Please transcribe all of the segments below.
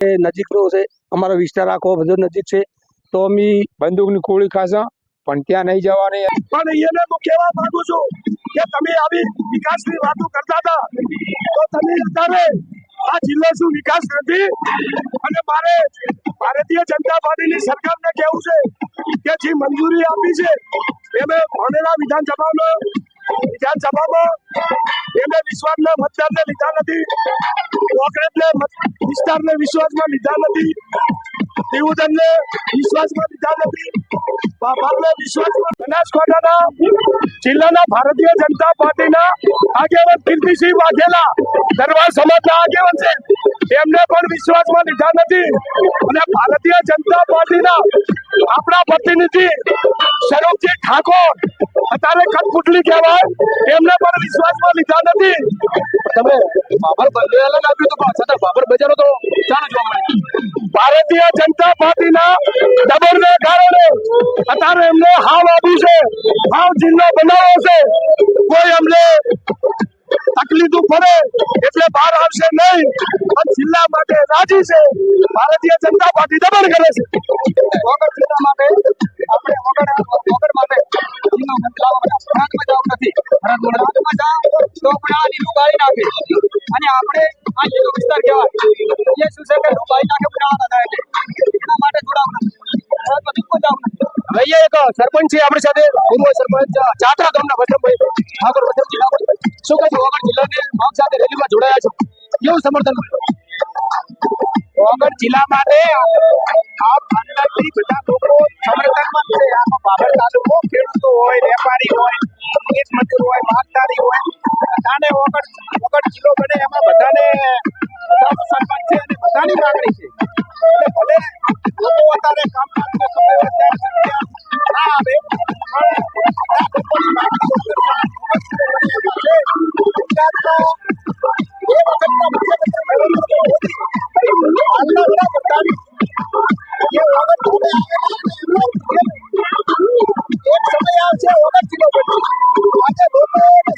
એ નજીકનો છે, અમારો વિસ્તાર આખો બધો નજીક છે. તો અમે બંદૂકની ગોળી ખાશા પણ ત્યાં નહીં જવાની. પણ એને હું કહેવા માંગુ છું કે તમે આવી વિકાસની વાતો કરતા હતા. તો તમે અત્યારે આ જિલ્લો શું વિકાસ નથી? અને મારે ભારતીય જનતા પાર્ટીની સરકારને કહેવું છે કે જે મંજૂરી આપી છે, એને ભણેલા વિધાનસભામાં વિધાનસભામાં વિસ્તારને વિશ્વાસમાં લીધા નથી. દેવુદનને વિશ્વાસમાં લીધા નથી. બનાસકાંઠાના જિલ્લાના ભારતીય જનતા પાર્ટીના આગેવાન કીર્તિસિંહ વાઘેલા દરબાર સમાજના આગેવાન છે. એમને પણ વિશ્વાસમાં લીધા નથી. અને ભારતીય જનતા પાર્ટીના આપણા પ્રતિનિધિ સ્વરૂપજી ઠાકોર અત્યારે કટપુટલી કહેવાય. એમને પણ વિશ્વાસમાં લીધા નથી. તમે બાબર બંને અલગ આપ્યું તો પાછા બાબર બજારો તો ચાલુ જોવા મળે ભારતીય જનતા પાર્ટીના દબરને કારણે અત્યારે એમને હાવ આપ્યું છે. હાવ જિલ્લો બનાવ્યો છે. કોઈ અમને તકલીફ પડે એટલે બહાર આવશે નહીં. જિલ્લા માટે રાજી છે. ભારતીય જનતા પાર્ટી દબાણ કરે છે. વગર જિલ્લા માટે, આપણે વગર વગર માટે જિલ્લો બદલાવ ફરજમાં જવું નથી. ફરજમાં જાવ તો પણ આ લીલું ગાળી નાખે. અને આપણે આ લીલો વિસ્તાર કહેવાય. એ શું છે કે ગાળી નાખે પણ આ ના એના માટે જોડાવું નથી. બિલકુલ એક સરપંચ છે આપણી સાથે. પૂર્વ સરપંચ ચાતરા ગામના વસમભાઈ ઠાકોર વસમજી ઠાકોર શું કહે વગર જિલ્લાની માંગ સાથે રેલીમાં જોડાયા છો. કેવું સમર્થન વગર જિલ્લા માટે આ અંદાજથી બધા લોકો સમર્થનમાં છે. આખો બાબર તાલુકો ખેડૂતો હોય, વેપારી હોય, ખેત મજૂર હોય, માલધારી હોય, બધાને વગર વગર જિલ્લો બને. એમાં બધાને બધાનો સન્માન છે અને બધાની માંગણી છે.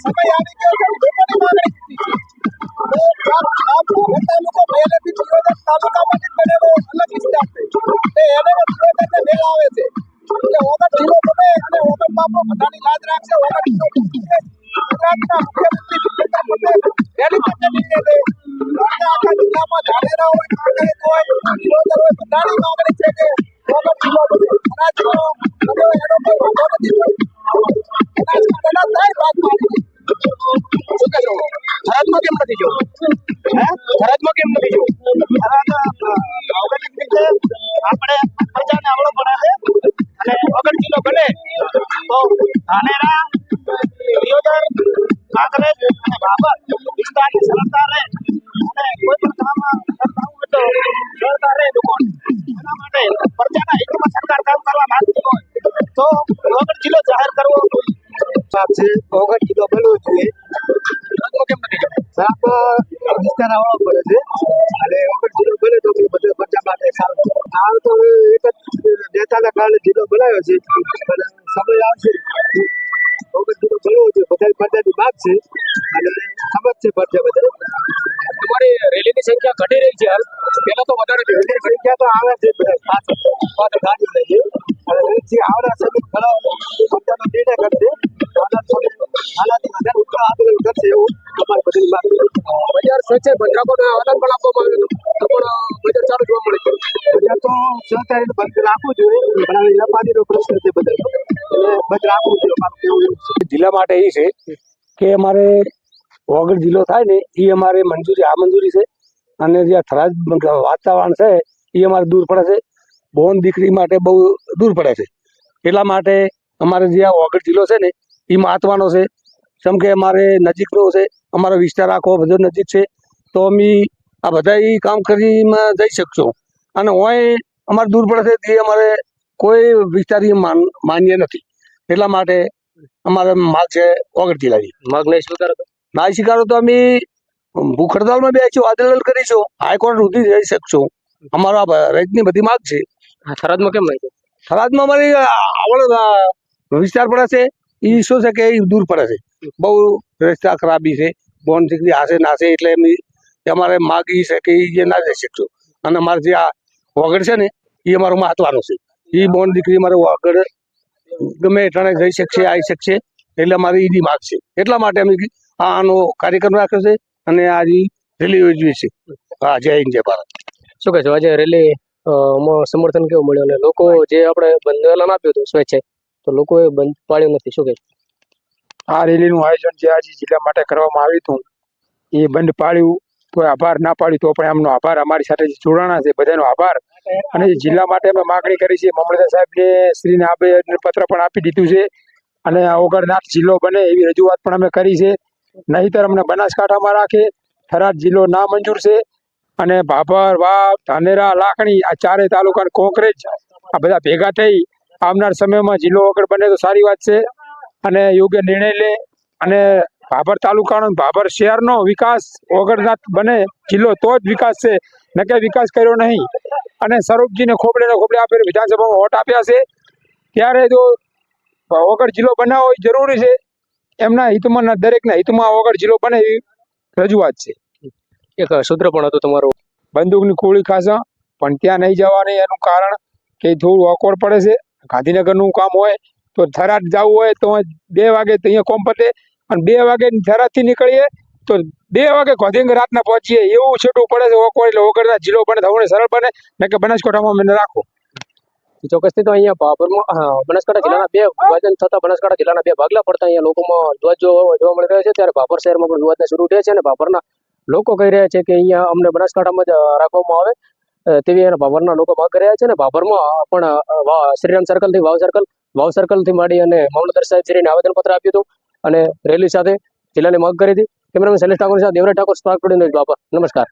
સમય આવી ગયો છે લોકોની માંગણી છે તો પ્રજાના હિતમાં સરકાર કામ કરવા માંગતી હોય તો વગર જિલ્લો જાહેર કરવો છે વગર જિલ્લો જોઈએ સાપ વિસ્તાર આવવા પડે છે અને વગર જિલ્લો બને તો બી પ્રજા માટે સારું હાલ તો એક જ નેતાના કારણે જિલ્લો બનાવ્યો છે. સમય આવશે વગર જિલ્લો બનવો જોઈએ બધા પ્રજાની વાત છે અને સમજ છે પ્રજા બધા તમારી સંખ્યા ઘટી રહી છે. પેલા તો વધારે સંખ્યા તો આવે છે પાછળ ગાડી લઈએ. અને આવડા છે ઘણા નિર્ણય કરશે. આનાથી વધારે ઉપર આંદોલન કરશે એવું અમારી બધી માંગ છે. બજાર સ્વચ્છ ભદ્રાકોને આનંદ પણ આપવામાં આવ્યું તો પણ બજાર ચાલુ જોવા મળે છે. બધા તો સહકારીને બંધ રાખવું જોઈએ. પણ વેપારીનો પ્રશ્ન છે બધા એટલે બંધ રાખવું જોઈએ છે. જિલ્લા માટે એ છે કે અમારે વગર જિલ્લો થાય ને એ અમારે મંજૂરી આ મંજૂરી છે. અને જે આ થરાદ વાતાવરણ છે એ અમારે દૂર પડે છે. બોન દીકરી માટે બહુ દૂર પડે છે. એટલા માટે અમારે જે આ વગર જિલ્લો છે ને એ મહત્વનો છે. જેમ કે અમારે નજીકનો છે અમારો વિસ્તાર આખો બધો નજીક છે તો અમે આ બધા કામ કરીમાં જઈ શકશો. અને હોય અમારે દૂર પડે છે તે અમારે કોઈ વિસ્તારી માન માન્ય નથી. એટલા માટે અમારે માગ છે વગર જિલ્લાની. માગ નહીં સ્વીકારો નહીં સ્વીકારો તો અમે ભૂખ હડતાલમાં બેસીશું આંદોલન કરીશું હાઈકોર્ટ સુધી જઈ શકશું. અમારો આ રજની બધી માગ છે. થરાદમાં કેમ નહીં થરાદમાં અમારી આવડ વિસ્તાર પડે છે. એ શું છે કે એ દૂર પડે છે. બહુ રસ્તા ખરાબી છે. બોન દીકરી હાસે નાશે એટલે એમની અમારે માગી છે કે એ ના જઈ શકશું. અને અમારે જે આ વગર છે ને એ અમારું મહત્વનું છે. એ બોન દીકરી મારે વગર ગમે એટલાને જઈ શકશે આવી શકશે. એટલે અમારે ઈની માગ છે. એટલા માટે અમે આનો કાર્યક્રમ રાખ્યો છે. અને આજે રેલી યોજવી છે. હા જય હિન્દ જય ભારત. શું કહે છો આજે રેલી સમર્થન કેવું મળ્યું અને લોકો જે આપણે બંધ એલાન આપ્યું હતું સ્વેચ્છે તો લોકોએ બંધ પાડ્યું નથી. શું કહે આ રેલીનું આયોજન જે આજે જિલ્લા માટે કરવામાં આવ્યું હતું એ બંધ પાડ્યું. તો આભાર ના પાડ્યું તો પણ એમનો આભાર અમારી સાથે જે જોડાણા છે. બધાનો આભાર. અને જિલ્લા માટે અમે માગણી કરી છે મામલતદાર સાહેબને શ્રીને આબે પત્ર પણ આપી દીધું છે. અને ઓગણનાથ જિલ્લો બને એવી રજૂઆત પણ અમે કરી છે. નહીતર અમને બનાસકાંઠામાં રાખે. થરાદ જિલ્લો ના મંજૂર છે. અને ભાભર, વાવ, ધાનેરા, લાખણી આ ચારે તાલુકા કોંકરેજ આ બધા ભેગા થઈ આવનાર સમયમાં જિલ્લો વગર બને તો સારી વાત છે. અને યોગ્ય નિર્ણય લે. અને ભાભર તાલુકાનો ભાભર શહેરનો વિકાસ ઓગણનાથ બને, જિલ્લો તો જ વિકાસ છે. નકે વિકાસ કર્યો નહીં. અને સ્વરૂપજીને ખોબડે ને ખોબડે આપેલ વિધાનસભામાં વોટ આપ્યા છે. ત્યારે જો ઓગળ જિલ્લો બનાવવો જરૂરી છે. એમના હિતમાં દરેકના હિતમાં વગર જિલ્લો બને એવી રજૂઆત છે. એક સૂત્ર પણ હતું તમારું. બંદૂકની ખોળી ખાસા પણ ત્યાં નહીં જવાની એનું કારણ કે થોડું અકોર પડે છે. ગાંધીનગરનું કામ હોય તો થરાદ જવું હોય તો બે વાગે અહીંયા કોમ પતે અને બે વાગે થરાદથી નીકળીએ તો બે વાગે ગાંધીનગર રાતના પહોંચીએ. એવું છેટું પડે છે ઓકોર એટલે વગરના જિલ્લો બને થવું સરળ બને ને કે બનાસકાંઠામાં મને રાખો. ચોક્કસથી તો અહીંયા ભાભરમાં બનાસકાંઠા જિલ્લાના બે વિભાજન થતા બનાસકાંઠા જિલ્લાના બે ભાગલા પડતા અહીંયા લોકોમાં ધ્વજ જોવા મળી રહ્યો છે. ત્યારે ભાભર શહેરમાં પણ વિવાદને શરૂ થયા છે અને ભાભરના લોકો કહી રહ્યા છે કે અહીંયા અમને બનાસકાંઠામાં જ રાખવામાં આવે. તેવી એના ભાભરના લોકો માંગ કરી રહ્યા છે અને ભાભરમાં પણ શ્રીરામ સર્કલથી વાવ સર્કલ વાવ સર્કલથી માંડી અને મામલતદાર સાહેબ શ્રીને આવેદનપત્ર આપ્યું હતું અને રેલી સાથે જિલ્લાની માંગ કરી હતી. કેમેરામેન શૈલેષ ઠાકોર સાથે Devraj Thakor Spark Today News નમસ્કાર.